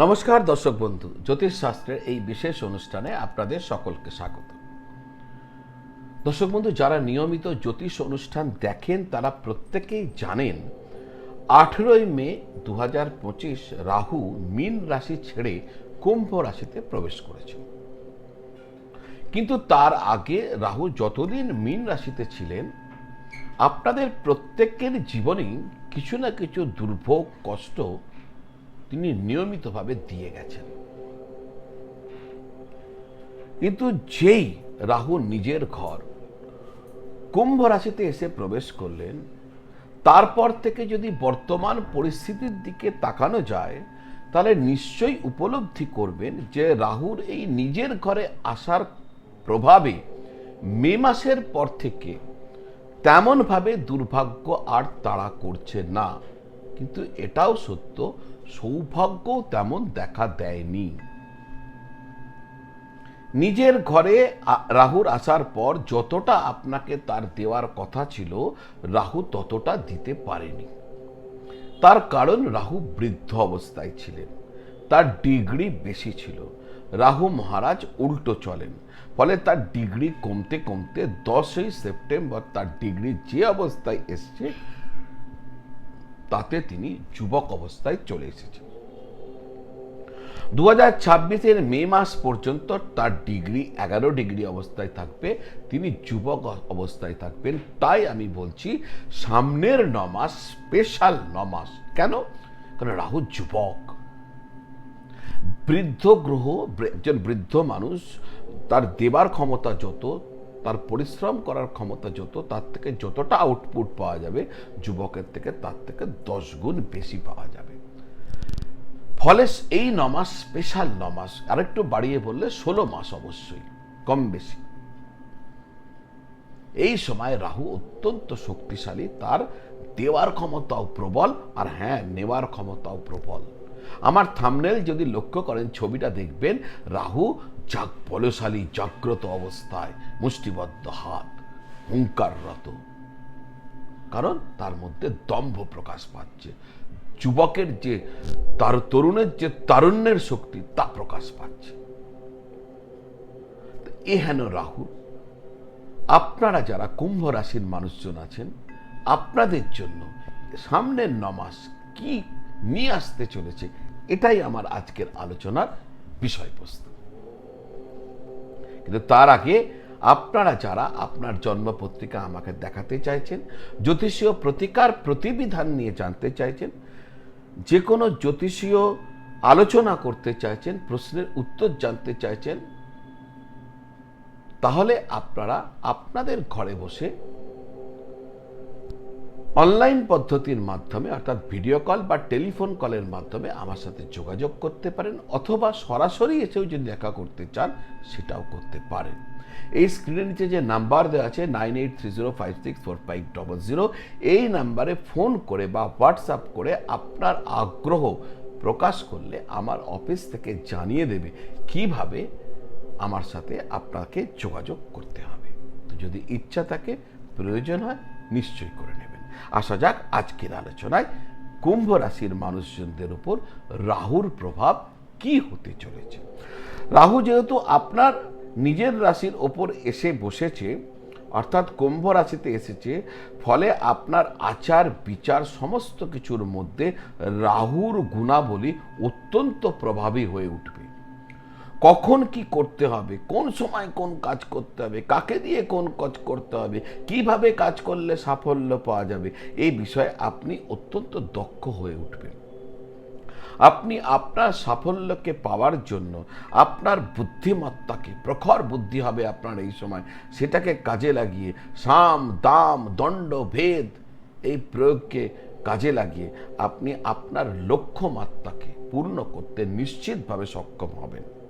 নমস্কার, দর্শক বন্ধু। জ্যোতিষ শাস্ত্রের এই বিশেষ অনুষ্ঠানে আপনাদের সকলকে স্বাগত। দর্শক বন্ধু, যারা নিয়মিত জ্যোতিষ অনুষ্ঠান দেখেন, তারা প্রত্যেকেই জানেন, আঠেরোই মে দু রাহু মীন রাশি ছেড়ে কুম্ভ রাশিতে প্রবেশ করেছে। কিন্তু তার আগে রাহু যতদিন মীন রাশিতে ছিলেন, আপনাদের প্রত্যেকের জীবনেই কিছু না কিছু দুর্ভোগ, কষ্ট তিনি নিয়মিতভাবে দিয়ে গেছেন। কিন্তু যেই রাহু নিজের ঘর, কুম্ভ রাশিতে এসে প্রবেশ করলেন, তারপর থেকে যদি বর্তমান পরিস্থিতির দিকে তাকানো যায়, তাহলে নিশ্চয়ই উপলব্ধি করবেন যে রাহুর এই নিজের ঘরে আসার প্রভাবে মে মাসের পর থেকে তেমনভাবে দুর্ভাগ্য আর তাড়া করছে না। কিন্তু এটাও সত্য সৌভাগ্যও তেমন দেখা দেয়নি। নিজের ঘরে রাহুর আসার পর যতটা আপনাকে তার দেওয়ার কথা ছিল, রাহু ততটা দিতে পারেনি। তার কারণ রাহু বৃদ্ধ অবস্থায় ছিলেন। তার ডিগ্রি বেশি ছিল। রাহু মহারাজ উল্টো চলেন। ফলে তার ডিগ্রি কমতে কমতে দশই সেপ্টেম্বর তার ডিগ্রি যে অবস্থায় এসছে তাতে তিনি যুবক অবস্থায় চলে এসেছেন। দু হাজার ছাব্বিশের মে মাস পর্যন্ত তার ডিগ্রি, এগারো ডিগ্রি অবস্থায় থাকবে, তিনি যুবক অবস্থায় থাকবেন। তাই আমি বলছি, সামনের ন মাস, স্পেশাল ন মাস। কেন? কারণ রাহু যুবক। বৃদ্ধ গ্রহ একজন বৃদ্ধ মানুষ, তার দেবার ক্ষমতা যত তার পরিশ্রম করার ক্ষমতা যত, তার থেকে যতটা আউটপুট পাওয়া যাবে, যুবকের থেকে তার থেকে দশ গুণ বেশি পাওয়া যাবে। ফলে এই নমাস স্পেশাল নমাস আরেকটু বাড়িয়ে বললে ষোলো মাস অবশ্যই, কম বেশি। এই সময় রাহু অত্যন্ত শক্তিশালী, তার দেওয়ার ক্ষমতাও প্রবল, আর হ্যাঁ নেওয়ার ক্ষমতাও প্রবল। আমার থামনেল যদি লক্ষ্য করেন, ছবিটা দেখবেন, রাহু জাগ বলশালী জাগ্রত অবস্থায়, মুষ্টিবদ্ধ হাত, হুঙ্কাররত। কারণ তার মধ্যে দম্ভ প্রকাশ পাচ্ছে। যুবকের যে তার, তরুণের যে তারুণ্যের শক্তি, তা প্রকাশ পাচ্ছে। এ হেন রাহু। আপনারা যারা কুম্ভ রাশির মানুষজন আছেন, আপনাদের জন্য সামনের নমাস কি নিয়ে আসতে চলেছে। এটাই আমার আজকের আলোচনার বিষয়বস্তু। কিন্তু তার আগে আপনারা যারা আপনার জন্ম পত্রিকা আমাকে দেখাতে চাইছেন, জ্যোতিষীয় প্রতিকার প্রতিবিধান নিয়ে জানতে চাইছেন যে কোনো জ্যোতিষীয় আলোচনা করতে চাইছেন, প্রশ্নের উত্তর জানতে চাইছেন, তাহলে আপনারা আপনাদের ঘরে বসে অনলাইন পদ্ধতির মাধ্যমে, অর্থাৎ ভিডিও কল বা টেলিফোন কলের মাধ্যমে আমার সাথে যোগাযোগ করতে পারেন অথবা সরাসরি এসেও যদি দেখা করতে চান, সেটাও করতে পারেন। এই স্ক্রিনের নিচে যে নাম্বার দেওয়া আছে nine eight three zero five six four five double zero এই নাম্বারে ফোন করে বা হোয়াটসঅ্যাপ করে আপনার আগ্রহ প্রকাশ করলে আমার অফিস থেকে জানিয়ে দেবে কীভাবে আমার সাথে আপনাকে যোগাযোগ করতে হবে। তো যদি ইচ্ছা থাকে, প্রয়োজন হয়, নিশ্চয়ই করে আসা যাক আজকের আলোচনায় কুম্ভ রাশির মানুষজনদের উপর রাহুর প্রভাব কি হতে চলেছে। রাহু যেহেতু আপনার নিজের রাশির ওপর এসে বসেছে, অর্থাৎ কুম্ভ রাশিতে এসেছে, ফলে আপনার আচার বিচার সমস্ত কিছুর মধ্যে রাহুর গুণাবলী অত্যন্ত প্রভাবী হয়ে উঠবে। কখন কি করতে হবে? কোন সময় কোন কাজ করতে হবে? কাকে দিয়ে কোন কাজ করতে হবে? কীভাবে কাজ করলে সাফল্য পাওয়া যাবে? এই বিষয়ে আপনি অত্যন্ত দক্ষ হয়ে উঠবেন। আপনি আপনার সাফল্যকে পাওয়ার জন্য আপনার বুদ্ধিমত্তাকে, প্রখর বুদ্ধি হবে আপনার এই সময়। সেটাকে কাজে লাগিয়ে সাম, দাম, দণ্ড, ভেদ এই প্রয়োগকে কাজে লাগিয়ে আপনি আপনার লক্ষ্যমাত্রাকে পূর্ণ করতে নিশ্চিতভাবে সক্ষম হবেন।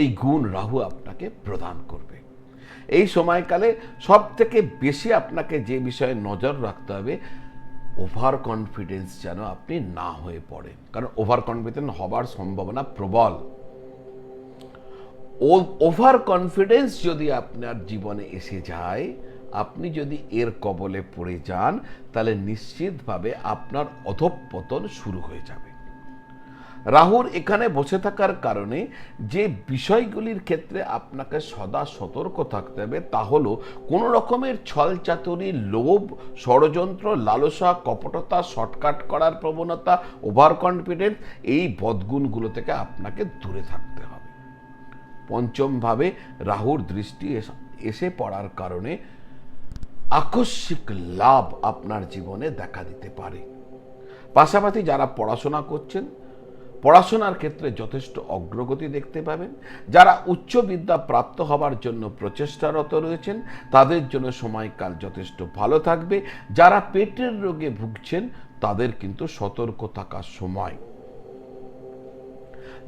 এই গুণ রাহু আপনাকে প্রদান করবে। এই সময়কালে সব থেকে বেশি আপনাকে যে বিষয়ে নজর রাখতে হবে, ওভার কনফিডেন্স যেন আপনি না হয়ে পড়েন। কারণ ওভার কনফিডেন্স হবার সম্ভাবনা প্রবল। ওভার কনফিডেন্স যদি আপনার জীবনে এসে যায়, আপনি যদি এর কবলে পড়ে যান, তাহলে নিশ্চিতভাবে আপনার অধঃপতন শুরু হয়ে যাবে। রাহুর এখানে বসে থাকার কারণে যে বিষয়গুলির ক্ষেত্রে আপনাকে সদা সতর্ক থাকতে হবে, তা হলো কোনো রকমের ছল চাতুরি, লোভ, ষড়যন্ত্র, লালসা, কপটতা, শর্টকাট করার প্রবণতা ওভার কনফিডেন্স এই বদগুণগুলো থেকে আপনাকে দূরে থাকতে হবে। পঞ্চমভাবে রাহুর দৃষ্টি এসে পড়ার কারণে আকস্মিক লাভ আপনার জীবনে দেখা দিতে পারে। পাশাপাশি যারা পড়াশোনা করছেন পড়াশোনার ক্ষেত্রে যথেষ্ট অগ্রগতি দেখতে পাবেন। যারা উচ্চ বিদ্যা প্রাপ্ত হবার জন্য প্রচেষ্টারত রয়েছেন, তাদের জন্য সময়কাল যথেষ্ট ভালো থাকবে। যারা পেটের রোগে ভুগছেন, তাদের কিন্তু সতর্ক থাকার সময়।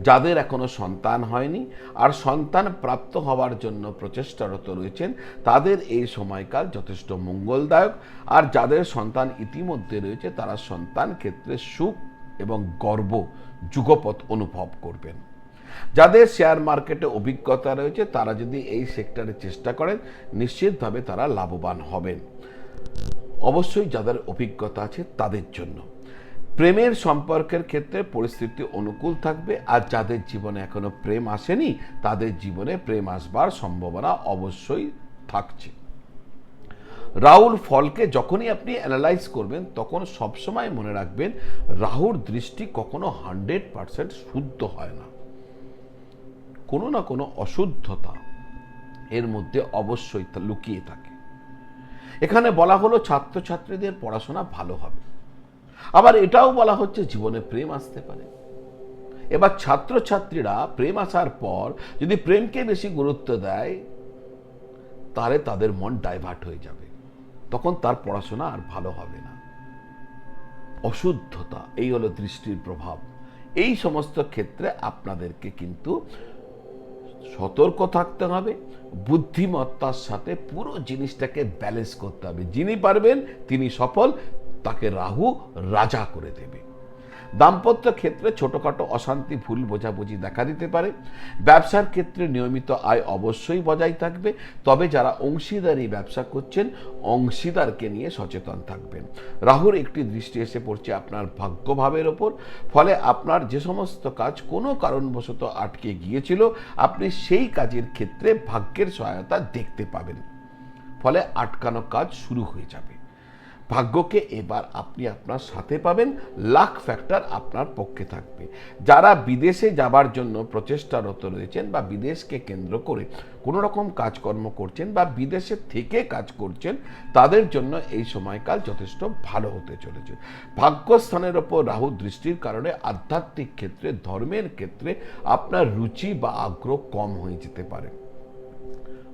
যাদের এখনও সন্তান হয়নি আর সন্তান প্রাপ্ত হওয়ার জন্য প্রচেষ্টারত রয়েছেন, তাদের এই সময়কাল যথেষ্ট মঙ্গলদায়ক। আর যাদের সন্তান ইতিমধ্যে রয়েছে, তারা সন্তান ক্ষেত্রে সুখ এবং গর্ব যুগপথ অনুভব করবেন। যাদের শেয়ার মার্কেটে অভিজ্ঞতা রয়েছে, তারা যদি এই সেক্টরে চেষ্টা করেন, নিশ্চিতভাবে তারা লাভবান হবেন। অবশ্যই যাদের অভিজ্ঞতা আছে, তাদের জন্য। প্রেমের সম্পর্কের ক্ষেত্রে পরিস্থিতি অনুকূল থাকবে, আর যাদের জীবনে এখনও প্রেম আসেনি, তাদের জীবনে প্রেম আসবার সম্ভাবনা অবশ্যই থাকছে। রাহুর ফলকে যখনই আপনি অ্যানালাইজ করবেন, তখন সবসময় মনে রাখবেন, রাহুর দৃষ্টি কখনো হান্ড্রেড পারসেন্ট শুদ্ধ হয় না। কোনো না কোনো অশুদ্ধতা এর মধ্যে অবশ্যই লুকিয়ে থাকে। এখানে বলা হলো ছাত্রছাত্রীদের পড়াশোনা ভালো হবে। আবার এটাও বলা হচ্ছে জীবনে প্রেম আসতে পারে। এবার ছাত্রছাত্রীরা প্রেম আসার পর যদি প্রেমকে বেশি গুরুত্ব দেয়, তাহলে তাদের মন ডাইভার্ট হয়ে যাবে। তখন তার পড়াশোনা আর ভালো হবে না। অশুদ্ধতা, এই হলো দৃষ্টির প্রভাব। এই সমস্ত ক্ষেত্রে আপনাদেরকে কিন্তু সতর্ক থাকতে হবে, বুদ্ধিমত্তার সাথে পুরো জিনিসটাকে ব্যালেন্স করতে হবে। যিনি পারবেন, তিনি সফল, তাকে রাহু রাজা করে দেবে। দাম্পত্য ক্ষেত্রে ছোটখাটো অশান্তি, ভুল বোঝাবুঝি দেখা দিতে পারে। ব্যবসার ক্ষেত্রে নিয়মিত আয় অবশ্যই বজায় থাকবে। তবে যারা অংশীদারি ব্যবসা করছেন, অংশীদারকে নিয়ে সচেতন থাকবেন। রাহুর একটি দৃষ্টি এসে পড়ছে আপনার ভাগ্যভাবের ওপর। ফলে আপনার যে সমস্ত কাজ কোনো কারণবশত আটকে গিয়েছিল, আপনি সেই কাজের ক্ষেত্রে ভাগ্যের সহায়তা দেখতে পাবেন। ফলে আটকানো কাজ শুরু হয়ে যাবে। ভাগ্যকে এবার আপনি আপনার সাথে পাবেন। লাখ ফ্যাক্টর আপনার পক্ষে থাকবে। যারা বিদেশে যাবার জন্য প্রচেষ্টারত রয়েছেন বা বিদেশকে কেন্দ্র করে কোনো রকম কাজকর্ম করছেন বা বিদেশে থেকে কাজ করছেন, তাদের জন্য এই সময়কাল যথেষ্ট ভালো হতে চলেছে। ভাগ্যস্থানের ওপর রাহু দৃষ্টির কারণে আধ্যাত্মিক ক্ষেত্রে, ধর্মের ক্ষেত্রে আপনার রুচি বা আগ্রহ কম হয়ে যেতে পারে।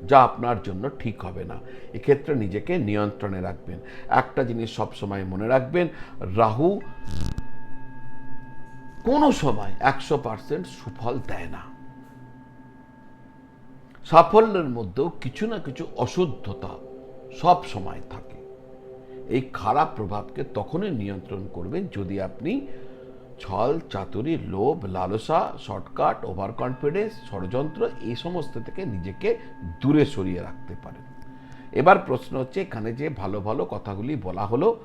যা আপনার জন্য ঠিক হবে না। এক্ষেত্রে নিজেকে নিয়ন্ত্রণে রাখবেন। একটা জিনিস সব সময় মনে রাখবেন, রাহু কোনো সময় একশো পার্সেন্ট সুফল দেয় না। সাফল্যের মধ্যেও কিছু না কিছু অশুদ্ধতা সব সময় থাকে। এই খারাপ প্রভাবকে তখনই নিয়ন্ত্রণ করবেন যদি আপনি ছল, চাতুরি, লোভ, লালসা, শর্টকাট ওভার কনফিডেন্স ষড়যন্ত্র এই সমস্ত থেকে নিজেকে দূরে সরিয়ে রাখতে পারেন এবার প্রশ্ন হচ্ছে, এখানে যে ভালো ভালো কথাগুলি বলা হলো,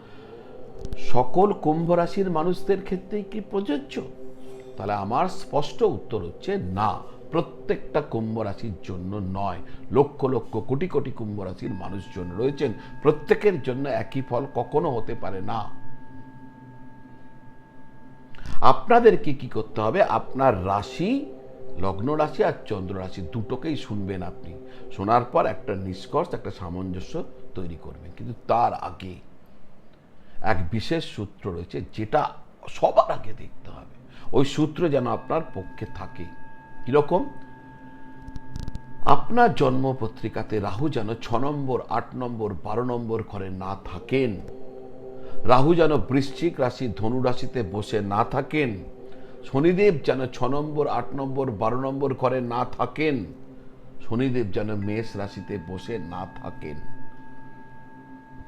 সকল কুম্ভ রাশির মানুষদের ক্ষেত্রেই কি প্রযোজ্য? তাহলে আমার স্পষ্ট উত্তর হচ্ছে না। প্রত্যেকটা কুম্ভ রাশির জন্য নয়। লক্ষ লক্ষ কোটি কোটি কুম্ভ রাশির মানুষজন রয়েছেন। প্রত্যেকের জন্য একই ফল কখনো হতে পারে না। আপনাদেরকে কি করতে হবে? আপনার রাশি, লগ্ন রাশি আর চন্দ্র রাশি দুটোকেই শুনবেন আপনি। শোনার পর একটা নিষ্কর্ষ, একটা সামঞ্জস্য তৈরি করবেন। কিন্তু তার আগে এক বিশেষ সূত্র রয়েছে, যেটা সবার আগে দেখতে হবে। ওই সূত্র যেন আপনার পক্ষে থাকে। কীরকম? আপনার জন্ম পত্রিকাতে রাহু যেন ছ নম্বর, আট নম্বর, বারো নম্বর ঘরে না থাকেন। রাহু যেন বৃশ্চিক রাশি, ধনু রাশিতে বসে না থাকেন। শনিদেব যেন ছ নম্বর, আট নম্বর, বারো নম্বর ঘরে না থাকেন। শনিদেব যেন মেষ রাশিতে বসে না থাকেন।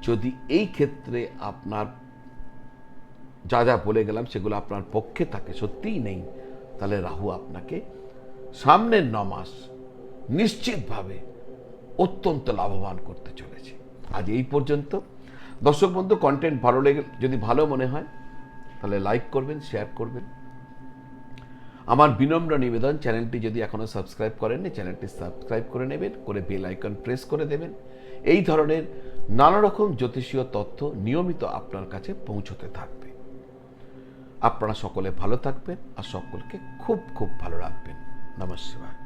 যদি এই ক্ষেত্রে আপনার যা যা বলে গেলাম সেগুলো আপনার পক্ষে থাকে, সত্যিই নেই, তাহলে রাহু আপনাকে সামনের ন মাস নিশ্চিতভাবে অত্যন্ত লাভবান করতে চলেছে। আজ এই পর্যন্ত। দর্শক বন্ধু কন্টেন্ট ভালো লেগে যদি ভালো মনে হয়, তাহলে লাইক করবেন শেয়ার করবেন। আমার বিনম্র নিবেদন চ্যানেলটি যদি এখনও সাবস্ক্রাইব করেননি চ্যানেলটি সাবস্ক্রাইব করে নেবেন, করে বেল আইকন প্রেস করে দেবেন। এই ধরনের নানা রকম জ্যোতিষীয় তথ্য নিয়মিত আপনার কাছে পৌঁছতে থাকবে। আপনারা সকলে ভালো থাকবেন আর সকলকে খুব খুব ভালো রাখবেন। নমস্কার।